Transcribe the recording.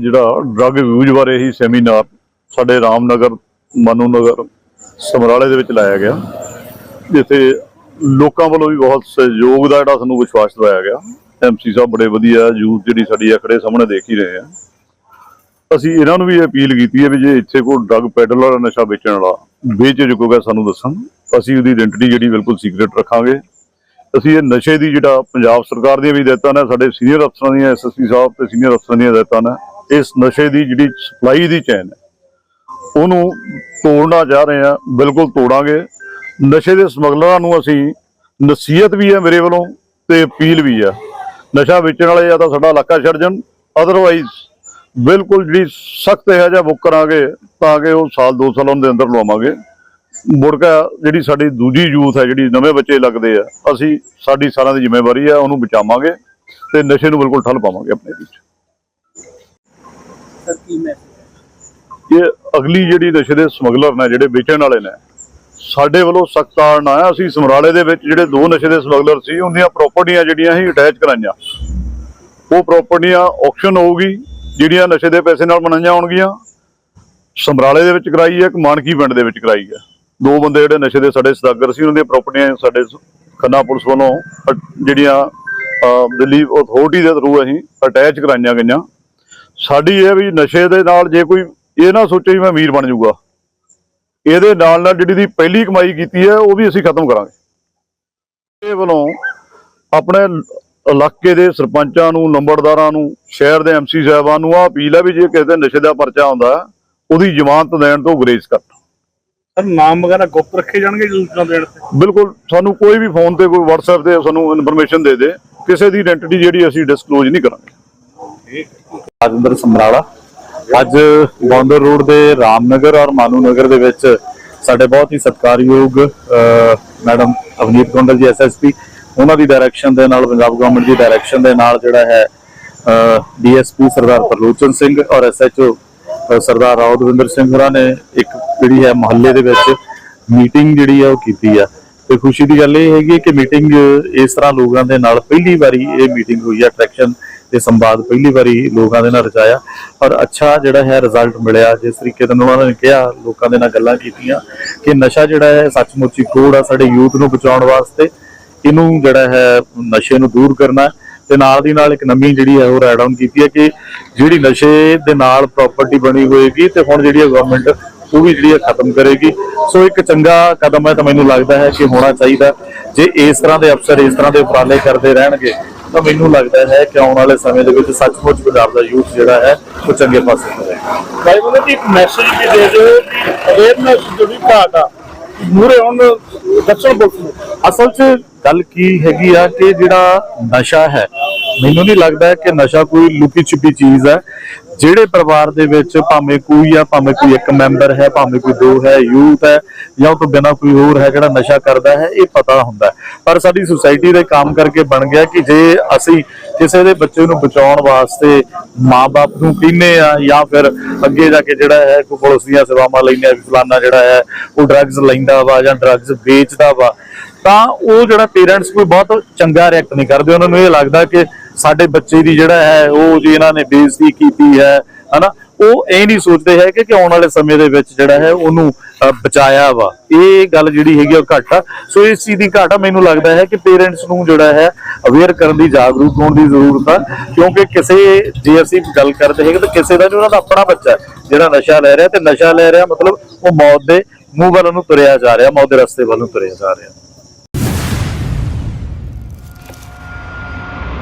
ਜਿਹੜਾ drug use ਬਾਰੇ ਹੀ seminar ਸਾਡੇ ਰਾਮਨਗਰ ਮਨੂ ਨਗਰ ਸਮਰਾਲੇ ਦੇ ਵਿੱਚ ਲਾਇਆ ਗਿਆ। ਜਿੱਥੇ ਲੋਕਾਂ ਵੱਲੋਂ ਵੀ ਬਹੁਤ ਸਹਿਯੋਗ ਦਾ ਜਿਹੜਾ ਸਾਨੂੰ ਵਿਸ਼ਵਾਸ ਦਿਵਾਇਆ ਗਿਆ। ਐਮਸੀ ਸਾਹਿਬ ਬੜੇ ਵਧੀਆ ਯੂਥ ਜਿਹੜੀ ਸਾਡੀ ਆ ਸਾਹਮਣੇ ਦੇਖ ਹੀ ਰਹੇ ਆ। ਅਸੀਂ ਇਹਨਾਂ ਨੂੰ ਵੀ ਅਪੀਲ ਕੀਤੀ ਹੈ ਵੀ ਜੇ ਇੱਥੇ ਕੋਈ ਡਰੱਗ ਪੈਡਲਰ ਨਸ਼ਾ ਵੇਚਣ ਵਾਲਾ, ਵੇਚ ਚੁੱਕੋਗਾ ਸਾਨੂੰ ਦੱਸਣ। ਅਸੀਂ ਉਹਦੀ ਆਇਡੈਂਟੀ ਜਿਹੜੀ ਬਿਲਕੁਲ ਸੀਕ੍ਰੀਟ ਰੱਖਾਂਗੇ। ਅਸੀਂ ਇਹ ਨਸ਼ੇ ਦੀ ਜਿਹੜਾ ਪੰਜਾਬ ਸਰਕਾਰ ਦੀਆਂ ਵੀ ਹਦਾਇਤਾਂ ਨੇ, ਸਾਡੇ ਸੀਨੀਅਰ ਅਫਸਰਾਂ ਦੀਆਂ ਐਸਐਸਪੀ ਸਾਹਿਬ ਤੇ ਸੀਨੀਅਰ ਅਫਸਰਾਂ ਦੀਆਂ ਹਦਾਇਤਾਂ ਨੇ। ਇਸ ਨਸ਼ੇ ਦੀ ਜਿਹੜੀ ਸਪਲਾਈ ਦੀ ਚੈਨ ਹੈ, ਉਹਨੂੰ ਤੋੜਨਾ ਚਾਹ ਰਹੇ ਆ ਬਿਲਕੁਲ ਤੋੜਾਂਗੇ। ਨਸ਼ੇ ਦੇ ਸਮਗਲਰਾਂ ਨੂੰ ਅਸੀਂ ਨਸੀਹਤ ਵੀ ਹੈ ਮੇਰੇ ਵੱਲੋਂ ਤੇ ਅਪੀਲ ਵੀ ਆ ਨਸ਼ਾ ਵੇਚਣ ਵਾਲੇ ਜਾਂ ਤਾਂ ਸਾਡਾ ਇਲਾਕਾ ਛੱਡ ਜਾਣ ਅਦਰਵਾਈਜ਼ ਬਿਲਕੁਲ ਜਿਹੜੀ ਸਖਤ ਹੈ ਜਾਂ ਬੁੱਕ ਕਰਾਂਗੇ ਤਾਂ ਕਿ ਉਹ ਸਾਲ, ਦੋ ਸਾਲਾਂ ਦੇ ਅੰਦਰ ਲਵਾਵਾਂਗੇ। ਮੁਰਗਾ ਜਿਹੜੀ ਸਾਡੀ ਦੂਜੀ ਯੂਥ ਹੈ, ਜਿਹੜੀ ਨਵੇਂ ਬੱਚੇ ਲੱਗਦੇ ਆ, ਅਸੀਂ ਸਾਡੀ ਸਾਰਿਆਂ ਦੀ ਜ਼ਿੰਮੇਵਾਰੀ ਆ ਉਹਨੂੰ ਬਚਾਵਾਂਗੇ ਤੇ ਨਸ਼ੇ ਨੂੰ ਬਿਲਕੁਲ ਠੱਲ ਪਾਵਾਂਗੇ ਆਪਣੇ ਵਿੱਚ। ਸਰ ਕੀ ਮੈਸੇਜ ਇਹ ਅਗਲੀ ਜਿਹੜੀ ਨਸ਼ੇ ਦੇ ਸਮਗਲਰ ਨੇ, ਜਿਹੜੇ ਵੇਚਣ ਵਾਲੇ ਨੇ, ਸਾਡੇ ਵੱਲੋਂ ਸਖਤ ਤਾੜਨਾ ਆਇਆ ਅਸੀਂ ਸਮਰਾਲੇ ਦੇ ਵਿੱਚ ਜਿਹੜੇ ਦੋ ਨਸ਼ੇ ਦੇ ਸਮਗਲਰ ਸੀ, ਉਹਦੀਆਂ ਪ੍ਰਾਪਰਟੀਆਂ ਜਿਹੜੀਆਂ ਸੀ ਅਟੈਚ ਕਰਾਈਆਂ। ਉਹ ਪ੍ਰਾਪਰਟੀਆਂ ਆਕਸ਼ਨ ਹੋਊਗੀ, ਜਿਹੜੀਆਂ ਨਸ਼ੇ ਦੇ ਪੈਸੇ ਨਾਲ ਬਣਾਈਆਂ ਹੋਣਗੀਆਂ। ਸਮਰਾਲੇ ਦੇ ਵਿੱਚ ਕਰਾਈ ਹੈ, ਇੱਕ ਮਾਨਕੀ ਪਿੰਡ ਦੇ ਵਿੱਚ ਕਰਾਈ ਹੈ। ਦੋ ਬੰਦੇ ਜਿਹੜੇ ਨਸ਼ੇ ਦੇ ਸਾਡੇ ਸਦਾਗਰ ਸੀ ਉਹਨਾਂ ਦੀਆਂ ਪ੍ਰਾਪਰਟੀਆਂ ਸਾਡੇ ਖੰਨਾ ਪੁਲਿਸ ਵੱਲੋਂ ਜਿਹੜੀਆਂ ਦਿੱਲੀ ਅਥਾਰਟੀ ਦੇ ਥਰੂ ਅਸੀਂ ਅਟੈਚ ਕਰਾਈਆਂ ਗਈਆਂ। ਸਾਡੀ ਇਹ ਵੀ ਨਸ਼ੇ ਦੇ ਨਾਲ ਜੇ ਕੋਈ ਇਹ ਨਾ ਸੋਚੇ ਵੀ ਮੈਂ ਅਮੀਰ ਬਣ ਜਾਊਗਾ। ਇਹਦੇ ਨਾਲ ਨਾਲ ਜਿਹੜੀ ਦੀ ਪਹਿਲੀ ਕਮਾਈ ਕੀਤੀ ਹੈ ਉਹ ਵੀ ਅਸੀਂ ਖਤਮ ਕਰਾਂਗੇ। ਇਹ ਵੱਲੋਂ ਆਪਣੇ ਇਲਾਕੇ ਦੇ ਸਰਪੰਚਾਂ ਨੂੰ ਨੰਬਰਦਾਰਾਂ ਨੂੰ ਸ਼ਹਿਰ ਦੇ ਐਮਸੀ ਸਾਹਿਬਾਨ ਨੂੰ ਆ ਅਪੀਲ ਹੈ ਵੀ ਜੇ ਕਿਸੇ ਦੇ ਨਸ਼ੇ ਦਾ ਪਰਚਾ ਆਉਂਦਾ ਉਹਦੀ ਜ਼ਮਾਨਤ ਦੇਣ ਤੋਂ ਗੁਰੇਜ਼ ਕਰਨ ਸਰ ਨਾਮ ਵਗੈਰਾ ਗੁਪਤ ਰੱਖੇ ਜਾਣਗੇ ਸੂਚਨਾ ਦੇਣ ਤੇ? ਬਿਲਕੁਲ ਸਾਨੂੰ ਕੋਈ ਵੀ ਫੋਨ ਤੇ ਕੋਈ WhatsApp ਤੇ ਸਾਨੂੰ ਇਨਫੋਰਮੇਸ਼ਨ ਦੇ ਦੇ। ਕਿਸੇ ਦੀ ਆਇਡੈਂਟੀ ਜਿਹੜੀ ਅਸੀਂ ਡਿਸਕਲੋਜ਼ ਨਹੀਂ ਕਰਾਂਗੇ। ਰਾਜਿੰਦਰ ਸਮਰਾਲਾ। ਅੱਜ ਬੌਂਦਰ ਰੋਡ ਦੇ ਰਾਮਨਗਰ ਔਰ ਮਾਨੂ ਨਗਰ ਦੇ ਵਿੱਚ ਸਾਡੇ ਬਹੁਤ ਹੀ ਸਤਿਕਾਰਯੋਗ ਮੈਡਮ ਅਵਨੀਤ ਗੋਂਡਲ ਜੀ ਐਸਐਸਪੀ ਉਹਨਾਂ ਦੀ ਡਾਇਰੈਕਸ਼ਨ ਦੇ ਨਾਲ, ਪੰਜਾਬ ਗਵਰਨਮੈਂਟ ਦੀ ਡਾਇਰੈਕਸ਼ਨ ਦੇ ਨਾਲ ਜਿਹੜਾ ਹੈ ਡੀਐਸਪੀ ਸਰਦਾਰ ਪ੍ਰਲੋਚਨ ਸਿੰਘ ਔਰ ਐਸਐਚਓ ਸਰਦਾਰ ਰਾਉਦਵਿੰਦਰ ਸਿੰਘ ਹੋਰਾਂ ਨੇ ਇੱਕ ਜਿਹੜੀ ਹੈ ਮੁਹੱਲੇ ਦੇ ਵਿੱਚ ਮੀਟਿੰਗ ਜਿਹੜੀ ਹੈ ਉਹ ਕੀਤੀ ਆ। ਤੇ ਖੁਸ਼ੀ ਦੀ ਗੱਲ ਇਹ ਹੈਗੀ ਕਿ ਮੀਟਿੰਗ ਇਸ ਤਰ੍ਹਾਂ ਲੋਕਾਂ ਦੇ ਨਾਲ ਪਹਿਲੀ ਵਾਰੀ ਇਹ ਮੀਟਿੰਗ ਹੋਈ ਹੈ ਅਟਰੈਕਸ਼ਨ ਤੇ ਸੰਵਾਦ ਪਹਿਲੀ ਵਾਰੀ ਲੋਕਾਂ ਦੇ ਨਾਲ ਰਚਾਇਆ। ਔਰ ਅੱਛਾ ਜਿਹੜਾ ਹੈ ਰਿਜ਼ਲਟ ਮਿਲਿਆ। ਜਿਸ ਤਰੀਕੇ ਦੇ ਨਾਲ ਉਹਨਾਂ ਨੇ ਕਿਹਾ, ਲੋਕਾਂ ਦੇ ਨਾਲ ਗੱਲਾਂ ਕੀਤੀਆਂ ਕਿ ਨਸ਼ਾ ਜਿਹੜਾ ਹੈ ਸੱਚਮੁੱਚ ਹੀ ਕੋੜ ਆ ਸਾਡੇ ਯੂਥ ਨੂੰ ਬਚਾਉਣ ਵਾਸਤੇ। ਇਹਨੂੰ ਜਿਹੜਾ ਹੈ ਨਸ਼ੇ ਨੂੰ ਦੂਰ ਕਰਨਾ ਹੈ। ਤੇ ਨਾਲ ਦੀ ਨਾਲ ਇੱਕ ਨਵੀਂ ਜਿਹੜੀ ਹੈ ਉਹ ਰਾਈਡ ਆਨ ਕੀਤੀ ਹੈ ਕਿ ਜਿਹੜੀ ਨਸ਼ੇ ਦੇ ਨਾਲ ਪ੍ਰਾਪਰਟੀ ਬਣੀ ਹੋਏਗੀ ਤੇ ਹੁਣ ਜਿਹੜੀ ਗਵਰਨਮੈਂਟ ਉਹ ਵੀ ਜਿਹੜੀ ਹੈ ਖਤਮ ਕਰੇਗੀ। ਸੋ ਇੱਕ ਚੰਗਾ ਕਦਮ ਹੈ ਤਾਂ ਮੈਨੂੰ ਲੱਗਦਾ ਹੈ ਕਿ ਹੋਣਾ ਚਾਹੀਦਾ ਜੇ ਇਸ ਤਰ੍ਹਾਂ ਦੇ ਅਫਸਰ ਇਸ ਤਰ੍ਹਾਂ ਦੇ ਉਪਰਾਲੇ ਕਰਦੇ ਰਹਿਣਗੇ ਤਾਂ ਮੈਨੂੰ ਲੱਗਦਾ ਹੈ ਕਿ ਆਉਣ ਵਾਲੇ ਸਮੇਂ ਦੇ ਵਿੱਚ ਸੱਚਮੁੱਚ ਪੰਜਾਬ ਦਾ ਯੂਥ ਜਿਹੜਾ ਹੈ ਉਹ ਚੰਗੇ ਪਾਸੇ ਕਰੇਗਾ ਭਾਈ ਜੀ ਇੱਕ ਮੈਸੇਜ ਵੀ ਦੇ ਦਿਓ ਕਿ ਅਵੇਅਰਨੈਸ ਜਿਹੜੀ ਘਾਟ ਆ ਮੂਰੇ ਹੁਣ ਦੱਸਣ ਪੁਲਿਸ ਅਸਲ 'ਚ ਗੱਲ ਕੀ ਹੈਗੀ ਆ ਕਿ ਜਿਹੜਾ ਨਸ਼ਾ ਹੈ ਮੈਨੂੰ ਨਹੀਂ ਲੱਗਦਾ ਕਿ ਨਸ਼ਾ ਕੋਈ ਲੁਕੀ ਛਿਪੀ ਚੀਜ਼ ਹੈ। ਜਿਹੜੇ ਪਰਿਵਾਰ ਦੇ ਵਿੱਚ ਭਾਵੇਂ ਕੋਈ ਆ, ਭਾਵੇਂ ਕੋਈ ਇੱਕ ਮੈਂਬਰ ਹੈ, ਭਾਵੇਂ ਕੋਈ ਦੋ ਹੈ, ਯੂਥ ਹੈ ਜਾਂ ਉਹ ਤੋਂ ਬਿਨਾਂ ਕੋਈ ਹੋਰ ਹੈ ਜਿਹੜਾ ਨਸ਼ਾ ਕਰਦਾ ਹੈ, ਇਹ ਪਤਾ ਹੁੰਦਾ ਪਰ ਸਾਡੀ ਸੁਸਾਇਟੀ ਦੇ ਕੰਮ ਕਰਕੇ ਬਣ ਗਿਆ ਕਿ ਜੇ ਅਸੀਂ ਕਿਸੇ ਦੇ ਬੱਚੇ ਨੂੰ ਬਚਾਉਣ ਵਾਸਤੇ ਮਾਪੇ ਨੂੰ ਕਹਿੰਦੇ ਆ ਜਾਂ ਫਿਰ ਅੱਗੇ ਜਾ ਕੇ ਜਿਹੜਾ ਹੈ, ਕੋਈ ਪੁਲਿਸ ਦੀਆਂ ਸੇਵਾਵਾਂ ਲੈਂਦੇ ਆ ਵੀ ਫਲਾਨਾ ਜਿਹੜਾ ਹੈ, ਉਹ ਡਰੱਗਸ ਲੈਂਦਾ ਵਾ ਜਾਂ ਡਰੱਗਸ ਵੇਚਦਾ ਵਾ, ਤਾਂ ਉਹ ਜਿਹੜਾ ਪੇਰੈਂਟਸ ਕੋਈ ਬਹੁਤ ਚੰਗਾ ਰਿਐਕਟ ਨਹੀਂ ਕਰਦੇ, ਉਹਨਾਂ ਨੂੰ ਇਹ ਲੱਗਦਾ ਕਿ ਸਾਡੇ ਬੱਚੇ ਦੀ ਜਿਹੜਾ ਹੈ, ਉਹ ਜੀ ਇਹਨਾਂ ਨੇ ਬੇਇੱਜ਼ਤੀ ਕੀਤੀ ਹੈ, ਹਨਾ? ਉਹ ਇਹ ਨਹੀਂ ਸੋਚਦੇ ਹੈ ਕਿ ਆਉਣ ਵਾਲੇ ਸਮੇਂ ਦੇ ਵਿੱਚ ਜਿਹੜਾ ਹੈ, ਉਹਨੂੰ ਬਚਾਇਆ ਵਾ। ਇਹ ਗੱਲ ਜਿਹੜੀ ਹੈਗੀ ਉਹ ਘੱਟ ਆ। ਸੋ ਇਸ ਚੀਜ਼ ਦੀ ਘਾਟ ਆ, ਮੈਨੂੰ ਲੱਗਦਾ ਹੈ ਕਿ ਪੇਰੈਂਟਸ ਨੂੰ ਜਿਹੜਾ ਹੈ, ਅਵੇਅਰ ਕਰਨ ਦੀ ਜਾਗਰੂਕ ਹੋਣ ਦੀ ਜ਼ਰੂਰਤ ਆ, ਕਿਉਂਕਿ ਕਿਸੇ, ਜੇ ਅਸੀਂ ਗੱਲ ਕਰਦੇ ਹੈਗੇ ਤਾਂ ਕਿਸੇ ਦਾ ਨਹੀਂ, ਉਹਨਾਂ ਦਾ ਆਪਣਾ ਬੱਚਾ ਜਿਹੜਾ ਨਸ਼ਾ ਲੈ ਰਿਹਾ ਤੇ ਨਸ਼ਾ ਲੈ ਰਿਹਾ, ਮਤਲਬ ਉਹ ਮੌਤ ਦੇ ਮੂੰਹ ਵੱਲ ਨੂੰ ਤੁਰਿਆ ਜਾ ਰਿਹਾ, ਮੌਤ ਦੇ ਰਸਤੇ ਵੱਲ ਨੂੰ ਤੁਰਿਆ ਜਾ ਰਿਹਾ।